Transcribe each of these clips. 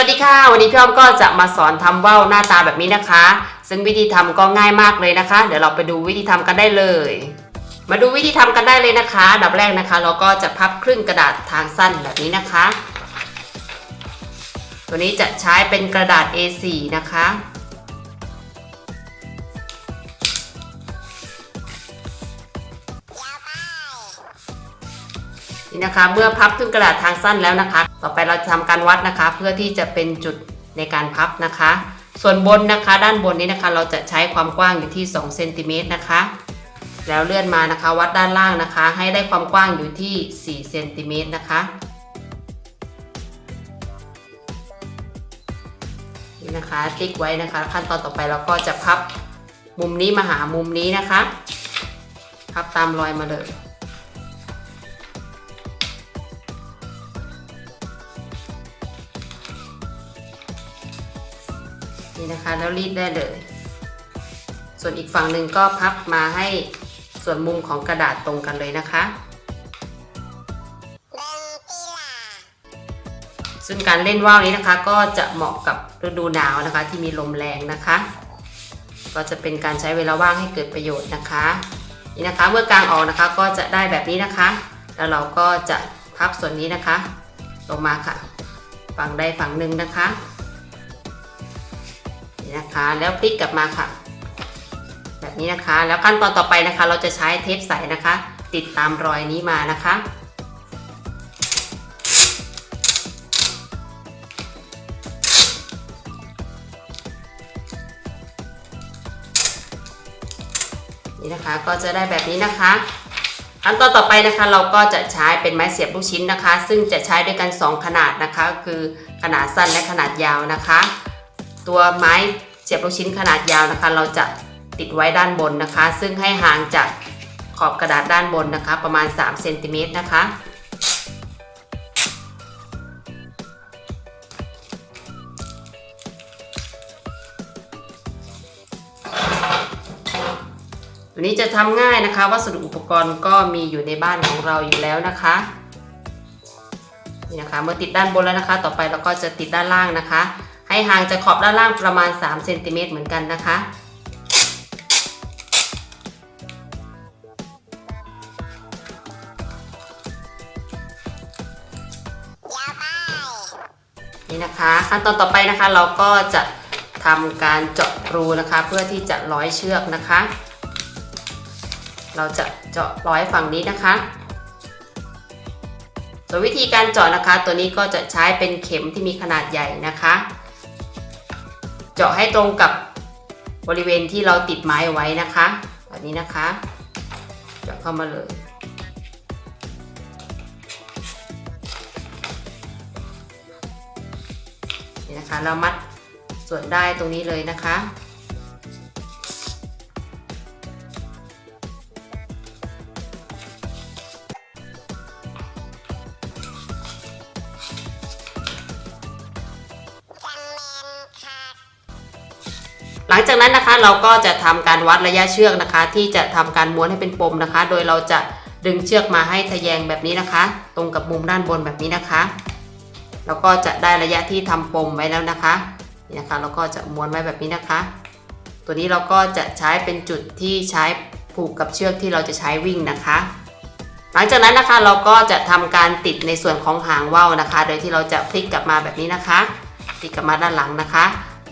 วัสดีค่ะ วันนี้พี่อ้อมก็จะมาสอนทำว่าวหน้าตาแบบนี้นะคะ ซึ่งวิธีทำก็ง่ายมากเลยนะคะ เดี๋ยวเราไปดูวิธีทำกันได้เลย มาดูวิธีทำกันได้เลยนะคะดับแรกนะคะ เราก็จะพับครึ่งกระดาษทางสั้นแบบนี้นะคะ ตัวนี้จะใช้เป็นกระดาษ A4 นะคะ นี่นะคะ เมื่อพับครึ่งกระดาษทางสั้นแล้วนะคะ ต่อไปเราจะทำการวัดนะคะ เพื่อที่จะเป็นจุดในการพับนะคะ ส่วนบนนะคะ ด้านบนนี้นะคะ เราจะใช้ความกว้างอยู่ที่2เซนติเมตรนะคะ แล้วเลื่อนมานะคะ วัดด้านล่างนะคะ ให้ได้ความกว้างอยู่ที่4เซนติเมตรนะคะนี่นะคะติ๊กไว้นะคะ ขั้นตอนต่อไปเราก็จะพับมุมนี้มาหามุมนี้นะคะ พับตามรอยมาเลย นี่นะคะแล้วรีดได้เลย ส่วนอีกฝั่งหนึ่งก็พับมาให้ส่วนมุมของกระดาษตรงกันเลยนะคะ ซึ่งการเล่นว่าวนี้นะคะก็จะเหมาะกับฤดูหนาวนะคะที่มีลมแรงนะคะ ก็จะเป็นการใช้เวลาว่างให้เกิดประโยชน์นะคะนี่นะคะเมื่อกางออกนะคะก็จะได้แบบนี้นะคะ แล้วเราก็จะพับส่วนนี้นะคะ ลงมาค่ะ ฝั่งใดฝั่งหนึ่งนะคะ นะคะ แล้วพลิกกลับมาค่ะ แบบนี้นะคะ แล้วขั้นตอนต่อไปนะคะ เราจะใช้เทปใสนะคะ ติดตามรอยนี้มานะคะนี่นะคะก็จะได้แบบนี้นะคะขั้นตอนต่อไปนะคะเราก็จะใช้เป็นไม้เสียบลูกชิ้นนะคะ ซึ่งจะใช้ด้วยกัน 2 ขนาดนะคะ คือขนาดสั้นและขนาดยาวนะคะ ตัวไม้ เสียบลูกชิ้นขนาดยาวนะคะ เราจะติดไว้ด้านบนนะคะ ซึ่งให้ห่างจากขอบกระดาษด้านบนนะคะ ประมาณ3เซนติเมตรนะคะ ตัวนี้จะทำง่ายนะคะ วัสดุอุปกรณ์ก็มีอยู่ในบ้านของเราอยู่แล้วนะคะนี่นะคะเมื่อติดด้านบนแล้วนะคะ ต่อไปเราก็จะติดด้านล่างนะคะ ให้ห่างจากขอบด้านล่างประมาณ3เซนติเมตรเหมือนกันนะคะ นี่นะคะ ขั้นตอนต่อไปนะคะเราก็จะทำการเจาะรูนะคะ เพื่อที่จะร้อยเชือกนะคะ เราจะเจาะร้อยฝั่งนี้นะคะส่วนวิธีการเจาะนะคะ ตัวนี้ก็จะใช้เป็นเข็มที่มีขนาดใหญ่นะคะ เจาะให้ตรงกับบริเวณที่เราติดไม้ไว้นะคะแบบนี้นะคะ เจาะเข้ามาเลย นี่นะคะเรามัดส่วนได้ตรงนี้เลยนะคะ หลังจากนั้นนะคะเราก็จะทำการวัดระยะเชือกนะคะ ที่จะทำการม้วนให้เป็นปมนะคะ โดยเราจะดึงเชือกมาให้ทะแยงแบบนี้นะคะ ตรงกับมุมด้านบนแบบนี้นะคะ แล้วก็จะได้ระยะที่ทำปมไว้แล้วนะคะนี่นะคะเราก็จะม้วนไว้แบบนี้นะคะ ตัวนี้เราก็จะใช้เป็นจุดที่ใช้ผูกกับเชือกที่เราจะใช้วิ่งนะคะ หลังจากนั้นนะคะเราก็จะทำการติดในส่วนของหางว่าวนะคะ โดยที่เราจะพลิกกลับมาแบบนี้นะคะพลิกกลับมาด้านหลังนะคะ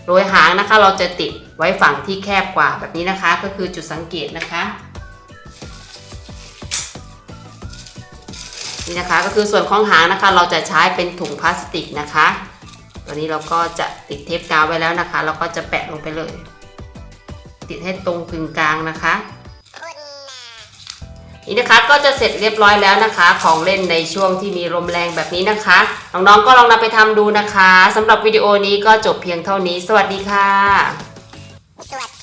โดยหางนะคะเราจะติด ไว้ฝั่งที่แคบกว่าแบบนี้นะคะ ก็คือจุดสังเกตนะคะ นี่นะคะก็คือส่วนของหางนะคะ เราจะใช้เป็นถุงพลาสติกนะคะตัวนี้เราก็จะติดเทปกาวไว้แล้วนะคะ เราก็จะแปะลงไปเลย ติดให้ตรงกึ่งกลางนะคะนี่นะคะก็จะเสร็จเรียบร้อยแล้วนะคะ ของเล่นในช่วงที่มีลมแรงแบบนี้นะคะ น้องๆก็ลองนำไปทำดูนะคะสำหรับวิดีโอนี้ก็จบเพียงเท่านี้ สวัสดีค่ะ Select